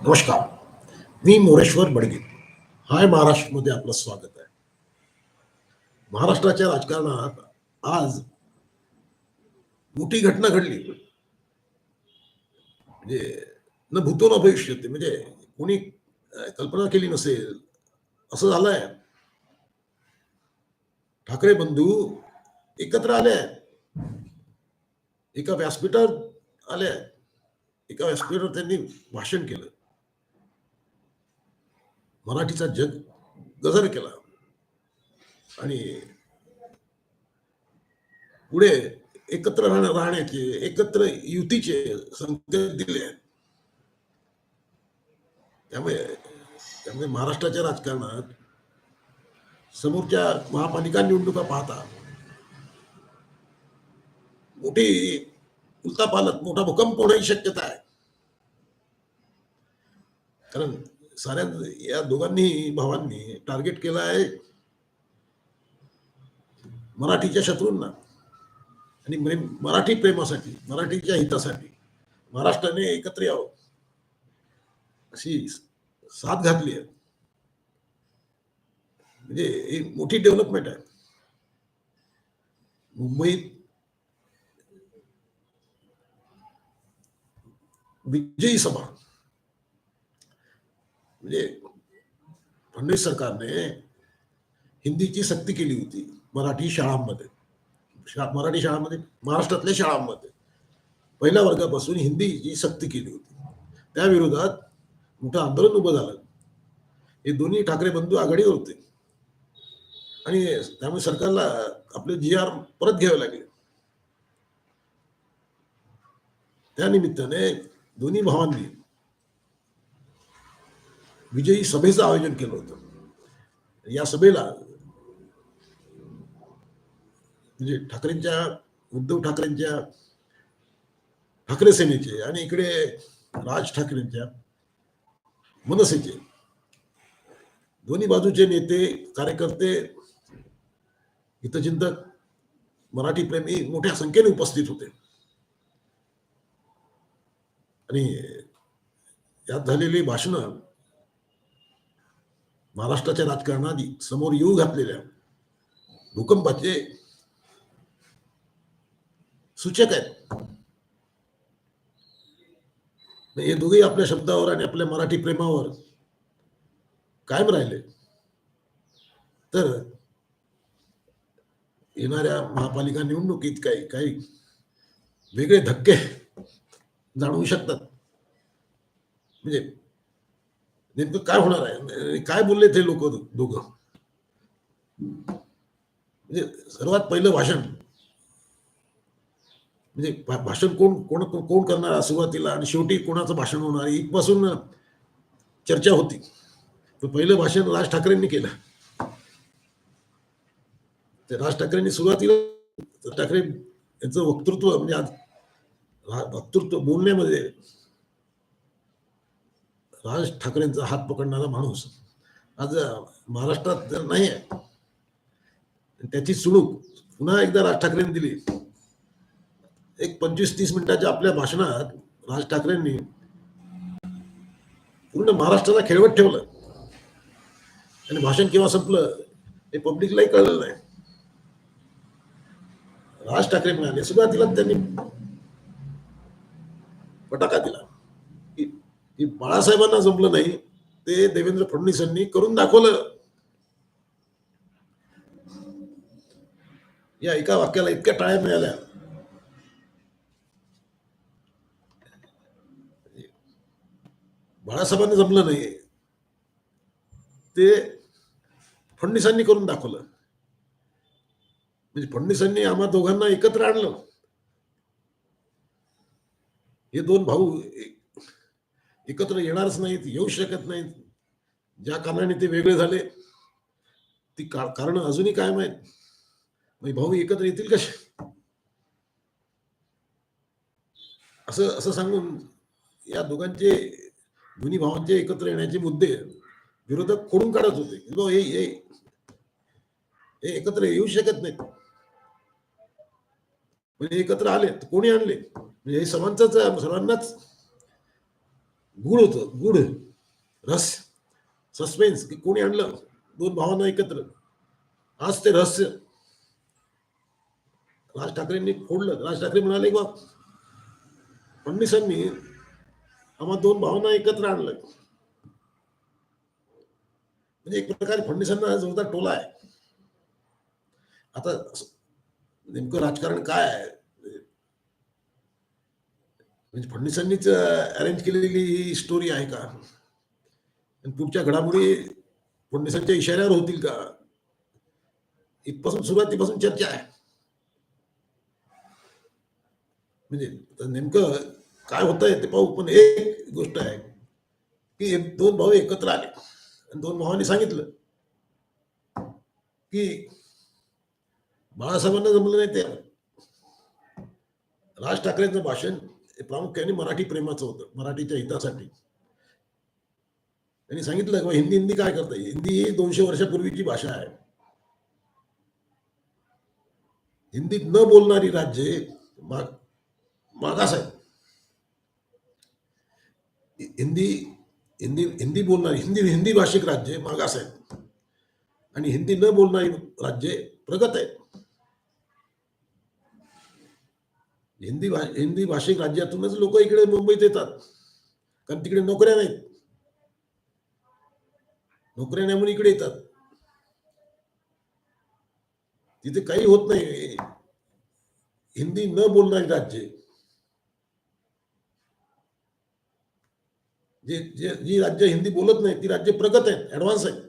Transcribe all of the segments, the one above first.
नमस्कार. मी मोरेश्वर बडगे. हाय महाराष्ट्रमध्ये आपलं स्वागत आहे. महाराष्ट्राच्या राजकारणात आज मोठी घटना घडली. म्हणजे न भूतो न भविष्य म्हणजे कोणी कल्पना केली नसेल. असं झालंय. ठाकरे बंधू एकत्र आले एका व्यासपीठावर आले एका व्यासपीठावर त्यांनी भाषण केलं. मराठीचा जग गजर केला. आणि पुढे एकत्र राहण्याचे एकत्र युतीचे संकेत दिले. आहेत त्यामुळे त्यामुळे महाराष्ट्राच्या राजकारणात समोरच्या महापालिका निवडणुका पाहता मोठी उलता पालक मोठा भूकंप होण्याची शक्यता आहे. कारण साऱ्या या दोघांनी भावांनी टार्गेट केलं आहे मराठीच्या शत्रूंना. आणि म्हणजे मराठी प्रेमासाठी मराठीच्या हितासाठी महाराष्ट्राने एकत्र यावं. अशी साथ घातली आहे. म्हणजे एक मोठी डेव्हलपमेंट आहे. मुंबईत विजयी सभा. म्हणजे फडणवीस सरकारने हिंदीची सक्ती केली होती मराठी शाळांमध्ये. शा- मराठी शाळांमध्ये महाराष्ट्रातल्या शाळांमध्ये. पहिल्या वर्गापासून हिंदीची सक्ती केली होती. त्या विरोधात मोठं आंदोलन उभं झालं. हे दोन्ही ठाकरे बंधू आघाडीवर होते. आणि त्यामुळे सरकारला आपले जी आर परत घ्यावे लागले. त्या निमित्ताने दोन्ही भावांनी विजयी सभेचं आयोजन केलं होतं. या सभेला म्हणजे ठाकरेंच्या उद्धव ठाकरेंच्या ठाकरे सेनेचे आणि इकडे राज ठाकरेंच्या मनसेचे दोन्ही बाजूचे नेते कार्यकर्ते हितचिंतक मराठी प्रेमी मोठ्या संख्येने उपस्थित होते. आणि यात झालेली भाषणं महाराष्ट्राच्या राजकारणात समोर येऊ घातलेल्या भूकंपाचे सूचक आहेत. हे दोघेही आपल्या शब्दावर आणि आपल्या मराठी प्रेमावर कायम राहिले. तर येणाऱ्या महापालिका निवडणुकीत काही काही वेगळे धक्के जाणवू शकतात. म्हणजे नेमकं काय होणार आहे? काय बोलले ते लोक दोघं? म्हणजे सर्वात पहिलं भाषण. म्हणजे भाषण कोण कोण कोण करणार सुरुवातीला? आणि शेवटी कोणाचं भाषण होणार इथपासून चर्चा होती. तर पहिलं भाषण राज ठाकरेंनी केलं. ते राज ठाकरेंनी सुरुवातीला ठाकरे यांचं वक्तृत्व म्हणजे आज वक्तृत्व बोलण्यामध्ये राज ठाकरेंचा हात पकडणारा माणूस. आज महाराष्ट्रात नाही आहे त्याची सुणूक पुन्हा एकदा राज ठाकरेंनी दिली. एक पंचवीस तीस मिनिटाच्या आपल्या भाषणात राज ठाकरेंनी पूर्ण महाराष्ट्राला खेळवत ठेवलं. आणि भाषण केव्हा संपलं हे पब्लिकलाही कळलं नाही. राज ठाकरे म्हणाले सुरुवातीला त्यांनी फटाका दिला. की बाळासाहेबांना जमलं नाही ते देवेंद्र फडणवीसांनी करून दाखवलं. या एका वाक्याला इतक्या टाळ्या मिळाल्या. बाळासाहेबांना जमलं नाही ते फडणवीसांनी करून दाखवलं. म्हणजे फडणवीसांनी आम्हा दोघांना एकत्र आणलं. हे दोन भाऊ एकत्र येणारच नाहीत येऊ शकत नाहीत. ज्या कारणाने ते वेगळे झाले ती कारण अजूनही कायम आहेत. मग भाऊ एकत्र येतील कसे? असं असं सांगून या दोघांचे दोन्ही भावांचे एकत्र येण्याचे मुद्दे विरोधक खोडून काढत होते. हे हे एकत्र येऊ शकत नाहीत. म्हणजे एकत्र आले कोणी आणले? म्हणजे हे सर्वांचाच आहे, सर्वांनाच. गुढ होतं गुढ. रहस्य सस्पेन्स. की कोणी आणलं? दोन भावांना एकत्र. आज ते रहस्य. राज ठाकरेंनी फोडलं. राज ठाकरे म्हणाले बा फडणवीसांनी आम्हा दोन भावांना एकत्र आणलं. म्हणजे एक प्रकारे फडणवीसांना जोरदार टोला आहे. आता नेमकं राजकारण काय आहे? म्हणजे फडणवीसांनीच अरेंज केलेली ही स्टोरी आहे का? आणि पुढच्या घडामोडी फडणवीसांच्या इशाऱ्यावर होतील का? इथपासून सुरुवातीपासून चर्चा आहे. म्हणजे नेमकं काय होत आहे ते पाहू पण एक गोष्ट आहे की दोन भाऊ एकत्र आले. आणि दोन भावांनी सांगितलं की बाळासाहेबांना जमलं नाही ते. राज ठाकरेंचं भाषण ते प्रामुख्याने मराठी प्रेमाचं होतं मराठीच्या हितासाठी. त्यांनी सांगितलं की हिंदी हिंदी काय करता? हिंदी ही दोनशे वर्षापूर्वीची भाषा आहे. हिंदीत न बोलणारी राज्ये माग मागास आहेत. हिंदी हिंदी हिंदी बोलणारी हिंदी हिंदी भाषिक राज्ये मागास आहेत. आणि हिंदी न बोलणारी राज्ये प्रगत आहेत. हिंदी भा हिंदी भाषिक राज्यातूनच लोक इकडे मुंबईत येतात. कारण तिकडे नोकऱ्या नाहीत. नोकऱ्या नाही म्हणून इकडे येतात. तिथे काही होत नाही. हिंदी न बोलणारी राज्ये. जे जे जी राज्य हिंदी बोलत नाही ती राज्य प्रगत आहेत ऍडव्हान्स आहेत.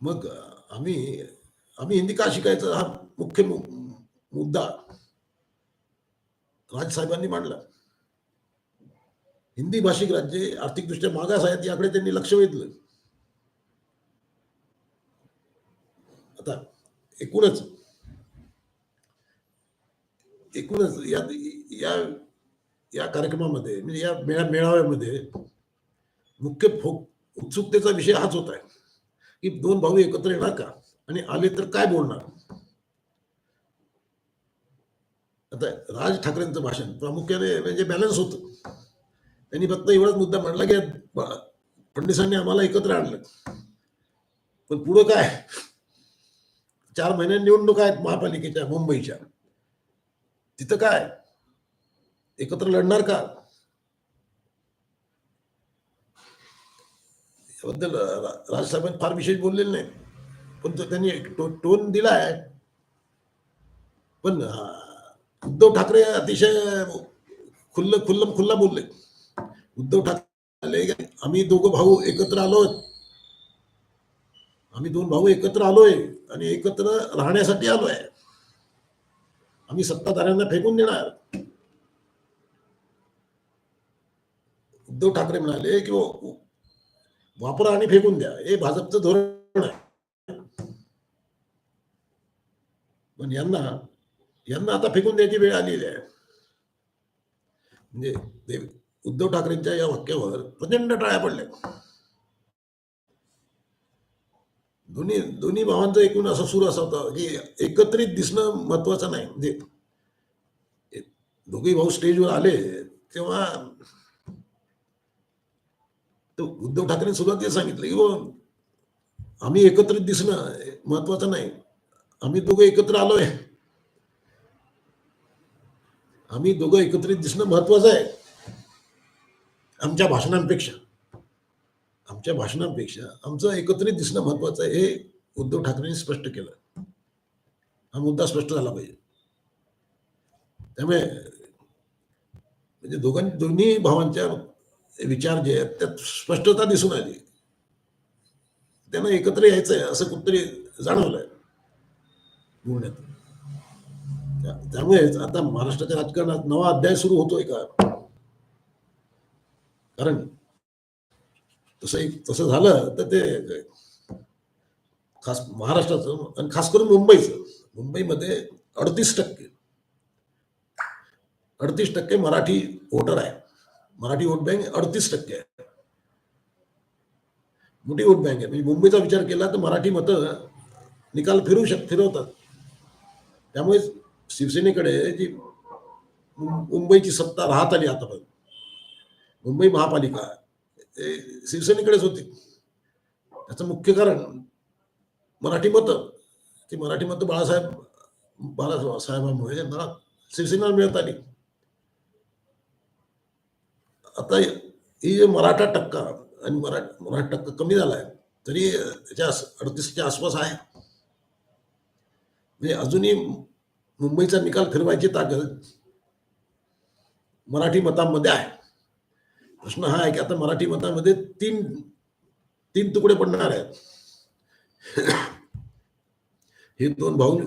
मग आम्ही आम्ही हिंदी का शिकायचं हा मुख्य मु- मुद्दा राजसाहेबांनी मांडला. हिंदी भाषिक राज्ये आर्थिकदृष्ट्या मागास आहेत याकडे त्यांनी लक्ष वेधलं. आता एकूणच एकूणच या या या कार्यक्रमामध्ये म्हणजे या मेळा मेळाव्यामध्ये मुख्य फो उत्सुकतेचा विषय हाच होता. आहे की दोन भाऊ एकत्र येणार का? आणि आले तर काय बोलणार? आता राज ठाकरेंचं भाषण प्रामुख्याने म्हणजे बॅलन्स होत. त्यांनी फक्त एवढाच मुद्दा मांडला की फडणवीसांनी आम्हाला एकत्र आणलं. पण पुढं काय? चार महिन्या निवडणुका आहेत महापालिकेच्या मुंबईच्या. तिथं काय? एकत्र लढणार का? याबद्दल राज राजसाहेबांनी फार विशेष बोललेले नाही. पण तो त्यांनी एक टो, टोन दिलाय. पण उद्धव ठाकरे अतिशय खुल्ल खुल्लम खुल्ला बोलले. उद्धव ठाकरे आम्ही दोघं भाऊ एकत्र आलोय आम्ही दोन भाऊ एकत्र आलोय आणि एकत्र राहण्यासाठी आलोय. आम्ही सत्ताधाऱ्यांना फेकून देणार. उद्धव ठाकरे म्हणाले की वापरा आणि फेकून द्या. हे भाजपचं धोरण आहे. पण यांना यांना आता फेकून द्यायची वेळ आलेली आहे. म्हणजे उद्धव ठाकरेंच्या या वाक्यावर प्रचंड टाळ्या पडल्या. दोन्ही दोन्ही भावांचा एकूण असा सूर असा होता की एकत्रित दिसणं महत्वाचं नाही. म्हणजे दोघे भाऊ स्टेजवर आले तेव्हा तो उद्धव ठाकरे सुरुवातीला सांगितलं की आम्ही एकत्रित दिसणं महत्वाचं नाही. आम्ही दोघं एकत्र आलोय. आम्ही दोघं एकत्रित दिसणं महत्वाचं आहे. आमच्या भाषणांपेक्षा. आमच्या भाषणांपेक्षा आमचं एकत्रित दिसणं महत्वाचं आहे हे उद्धव ठाकरेंनी स्पष्ट केलं. हा मुद्दा स्पष्ट झाला पाहिजे. त्यामुळे म्हणजे दोघां दोन्ही भावांच्या विचार जे आहेत त्यात स्पष्टता दिसून आली. त्यांना एकत्र यायचं आहे असं कुठतरी जाणवलंय. बोलण्यात त्या- त्यामुळे आता महाराष्ट्राच्या राजकारणात नवा अध्याय सुरू होतोय का? कारण तसं तसं झालं तर ते खास महाराष्ट्राचं आणि खास करून मुंबईचं. मुंबईमध्ये अडतीस टक्के अडतीस टक्के मराठी वोटर आहे. मराठी वोट बँक अडतीस टक्के आहे. मोठी वोट बँक आहे. म्हणजे मुंबईचा विचार केला तर मराठी मतं निकाल फिरू शक फिरवतात. त्यामुळे शिवसेनेकडे जी मुंबईची सत्ता राहत आली आतापर्यंत मुंबई महापालिका शिवसेनेकडेच होती. त्याचं मुख्य कारण मराठी मतं ती मराठी मतं बाळासाहेब बाळासाहेबांमुळे यांना शिवसेना मिळत आली. आता ही जे मराठा टक्का आणि मराठा मराठा टक्का कमी झालाय तरी त्याच्या अडतीसच्या आसपास आहे. म्हणजे अजूनही मुंबईचा निकाल फिरवायची ताकद मराठी मतांमध्ये आहे. प्रश्न हा आहे की आता मराठी मतामध्ये तीन तीन तुकडे पडणार आहेत. हे दोन भाऊ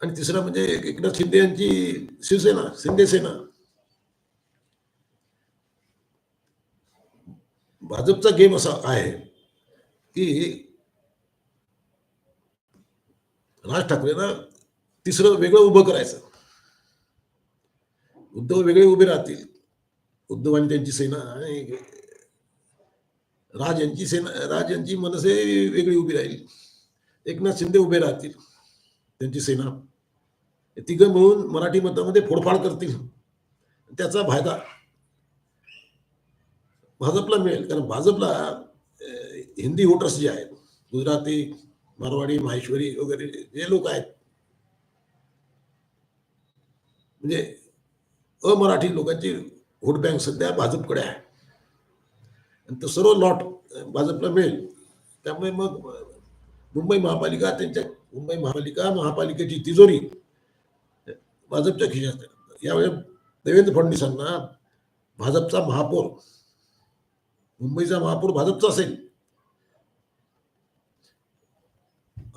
आणि तिसरा म्हणजे एकनाथ शिंदे यांची शिवसेना शिंदे सेना. भाजपचा गेम असा आहे की राज ठाकरेंना तिसरं वेगळं उभं करायचं. उद्धव वेगळे उभे राहतील. उद्धव आणि त्यांची सेना आणि राज यांची सेना राज यांची मनसे वेगळी उभी राहील. एकनाथ शिंदे उभे राहतील. त्यांची सेना. तिघं मिळून मराठी मतामध्ये फोडफाड करतील. त्याचा फायदा भाजपला मिळेल. कारण भाजपला हिंदी वोटर्स जे आहेत गुजराती मारवाडी माहेश्वरी वगैरे जे लोक आहेत. म्हणजे अमराठी लोकांची व्होट बँक सध्या भाजपकडे आहे. आणि तो सर्व लॉट भाजपला मिळेल. त्यामुळे मग मुंबई महापालिका त्यांच्या मुंबई महापालिका महापालिकेची तिजोरी भाजपच्या खिशात यावेळेस यावेळी देवेंद्र फडणवीसांना भाजपचा महापौर मुंबईचा महापौर भाजपचा असेल.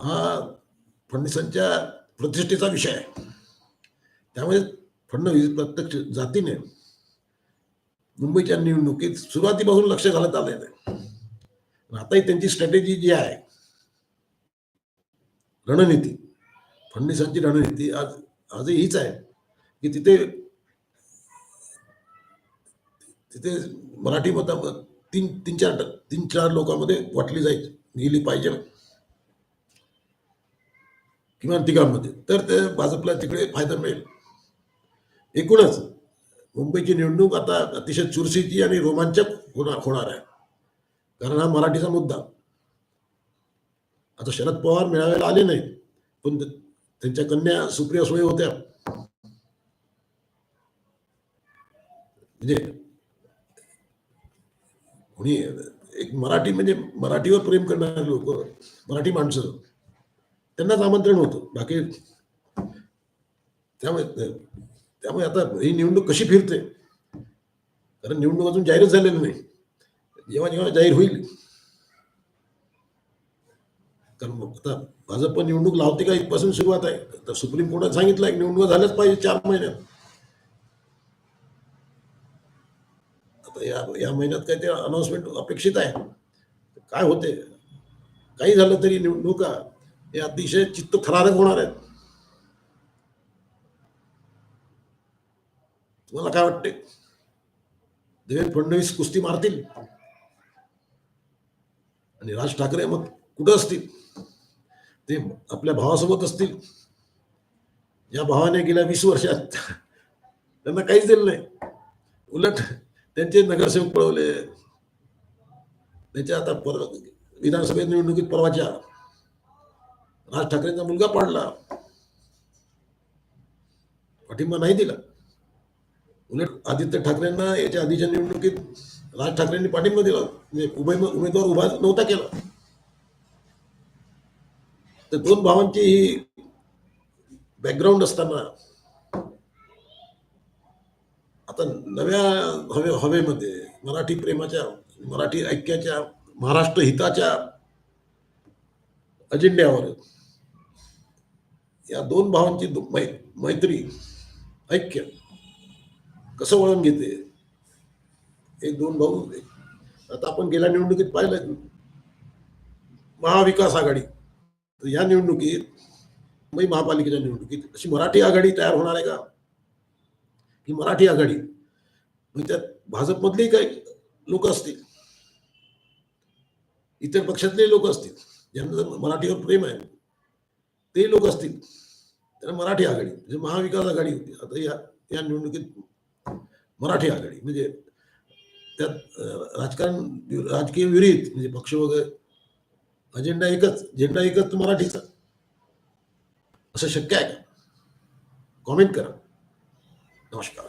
हा फडणवीसांच्या प्रतिष्ठेचा विषय आहे. त्यामुळे फडणवीस प्रत्यक्ष जातीने मुंबईच्या निवडणुकीत सुरुवातीपासून लक्ष घालत आले आताही त्यांची स्ट्रॅटेजी जी आहे रणनीती फडणवीसांची रणनीती आज आजही हीच आहे की तिथे तिथे मराठी मतामध्ये तीन तीन चार तीन चार लोकांमध्ये वाटली जायची गेली पाहिजे. किमान तिघांमध्ये. तर ते भाजपला तिकडे फायदा मिळेल. एकूणच मुंबईची निवडणूक आता अतिशय चुरशीची आणि रोमांचक होणार होणार आहे. कारण हा मराठीचा मुद्दा. आता शरद पवार मिळावेला आले नाहीत पण त्यांच्या कन्या सुप्रिया सुळे होत्या. म्हणजे कोणी एक मराठी म्हणजे मराठीवर प्रेम करणारे लोक मराठी माणसं त्यांनाच आमंत्रण होतं. बाकी त्यामुळे त्यामुळे आता ही निवडणूक कशी फिरते? कारण निवडणूक अजून जाहीरच झालेली नाही. जेव्हा जेव्हा जाहीर होईल. कारण मग आता भाजप निवडणूक लावते का इथपासून सुरुवात आहे? तर सुप्रीम कोर्टात सांगितलं आहे निवडणूक झाल्याच पाहिजे चार महिन्यात. आता या या महिन्यात काय ते अनाउन्समेंट अपेक्षित आहे. काय होते? काही झालं तरी निवडणुका अतिशय चित्त थरारक होणार आहेत तुम्हाला काय वाटते देवेंद्र फडणवीस कुस्ती मारतील आणि राज ठाकरे मग कुठं असतील ते आपल्या भावासोबत असतील या भावाने गेल्या वीस वर्षात त्यांना काहीच दिलं नाही उलट त्यांचे नगरसेवक पळवले आता पर विधानसभेत निवडणुकीत परवाच्या राज ठाकरेंचा मुलगा पाडला. पाठिंबा नाही दिला. उलट आदित्य ठाकरेंना याच्या आधीच्या निवडणुकीत राज ठाकरेंनी पाठिंबा दिला. म्हणजे उभे उमेदवार उभा नव्हता केला. तर दोन भावांची ही बॅकग्राऊंड असताना आता नव्या हवे हवेमध्ये मराठी प्रेमाच्या मराठी ऐक्याच्या महाराष्ट्र हिताच्या अजेंड्यावर या दोन भावांची मै- मैत्री ऐक्य. कसं वळण घेते? हे दोन भाऊ आता आपण गेल्या निवडणुकीत पाहिलं महाविकास आघाडी. तर या निवडणुकीत मुंबई महापालिकेच्या निवडणुकीत अशी मराठी आघाडी तयार होणार आहे का? ही मराठी आघाडी. म्हणजे त्यात भाजपमधलेही काही लोक असतील. इतर पक्षातले लोक असतील. ज्यांना जर मराठीवर प्रेम आहे. ते लोक असतील. त्याला मराठी आघाडी म्हणजे महाविकास आघाडी होती. आता या या निवडणुकीत मराठी आघाडी म्हणजे त्यात राजकारण राजकीय विरहित म्हणजे पक्ष वगैरे अजेंडा एकच झेंडा एकच मराठीचा. असं शक्य आहे का? कॉमेंट करा. नमस्कार.